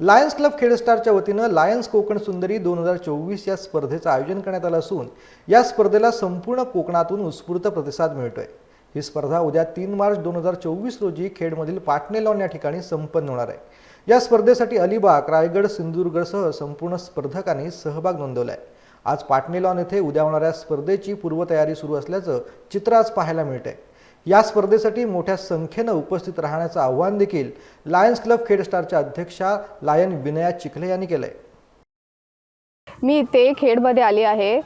Lions club खेडस्टारच्या वतीनं Lions Konkan सुंदरी दोन हजार चोवीस या स्पर्धेचं आयोजन करण्यात आलं असून या स्पर्धेला संपूर्ण कोकणातून उत्स्फूर्त प्रतिसाद मिळतोय. ही स्पर्धा उद्या तीन मार्च दोन हजार चोवीस रोजी खेडमधील पाटणे लॉन या ठिकाणी संपन्न होणार आहे. या स्पर्धेसाठी अलिबाग रायगड सिंधुदुर्गसह संपूर्ण स्पर्धकांनी सहभाग नोंदवला आहे आज पाटणे लॉन येथे उद्या होणाऱ्या स्पर्धेची पूर्वतयारी सुरू असल्याचं चित्र आज पाहायला मिळतंय. या स्पर्धेसाठी मोठ्या संख्येनं उपस्थित राहण्याचं आव्हान देखील लायन्स क्लब खेडस्टारच्या अध्यक्षा लायन विनया चिखले यांनी केलंय. मी इथे खेडमध्ये आली आहे.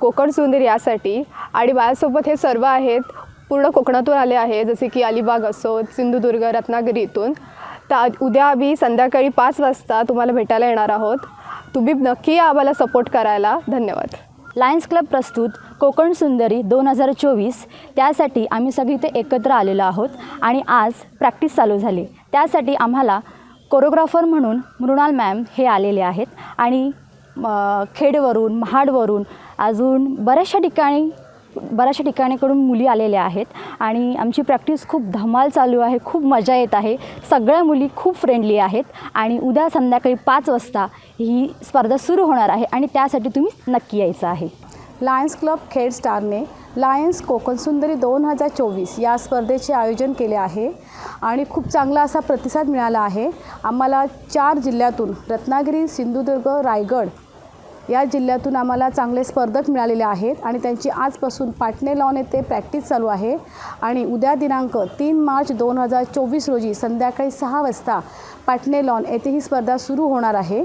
कोकण सुंदर यासाठी. आणि माझ्यासोबत हे सर्व आहेत. पूर्ण कोकणातून आले आहे. जसे की अलिबाग असो सिंधुदुर्ग रत्नागिरी इथून. तर उद्या आम्ही संध्याकाळी पाच वाजता तुम्हाला भेटायला येणार आहोत. तुम्ही नक्की या आम्हाला सपोर्ट करायला धन्यवाद. लायन्स क्लब प्रस्तुत कोकण सुंदरी दोन हजार चोवीस. त्यासाठी आम्ही सगळी इथे एकत्र आलेलो आहोत आणि आज प्रॅक्टिस चालू झाली. त्यासाठी आम्हाला कोरिओग्राफर म्हणून मृणाल मॅम हे आलेले आहेत आणि खेडवरून महाडवरून अजून बऱ्याचशा ठिकाणी बऱ्याचशा ठिकाणीकडून मुली आलेल्या आहेत आणि आमची प्रॅक्टिस खूप धमाल चालू आहे खूप मजा येत आहे. सगळ्या मुली खूप फ्रेंडली आहेत आणि उद्या संध्याकाळी पाच वाजता ही स्पर्धा सुरू होणार आहे आणि त्यासाठी तुम्ही नक्की यायचं आहे. लायन्स क्लब खेड स्टारने लायन्स कोकण सुंदरी दोन हजार चोवीस या स्पर्धेचे आयोजन केले आहे आणि खूप चांगला असा प्रतिसाद मिळाला आहे. आम्हाला चार जिल्ह्यातून रत्नागिरी सिंधुदुर्ग रायगड या जिल्ह्यातून आम्हाला चांगले स्पर्धक मिळालेले आहेत आणि त्यांची आजपासून पाटणे लॉन येथे प्रॅक्टिस चालू आहे. आणि उद्या दिनांक तीन मार्च दोन हजार चोवीस रोजी संध्याकाळी सहा वाजता पाटणे लॉन येथे ही स्पर्धा सुरू होणार आहे.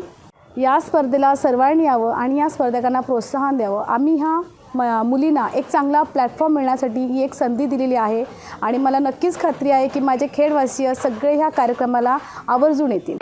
या स्पर्धेला सर्वांनी यावं आणि या स्पर्धकांना प्रोत्साहन द्यावं. आम्ही ह्या म मुलींना एक चांगला प्लॅटफॉर्म मिळण्यासाठी ही एक संधी दिलेली आहे. आणि मला नक्कीच खात्री आहे की माझे खेडवासीय सगळे ह्या कार्यक्रमाला आवर्जून येतील.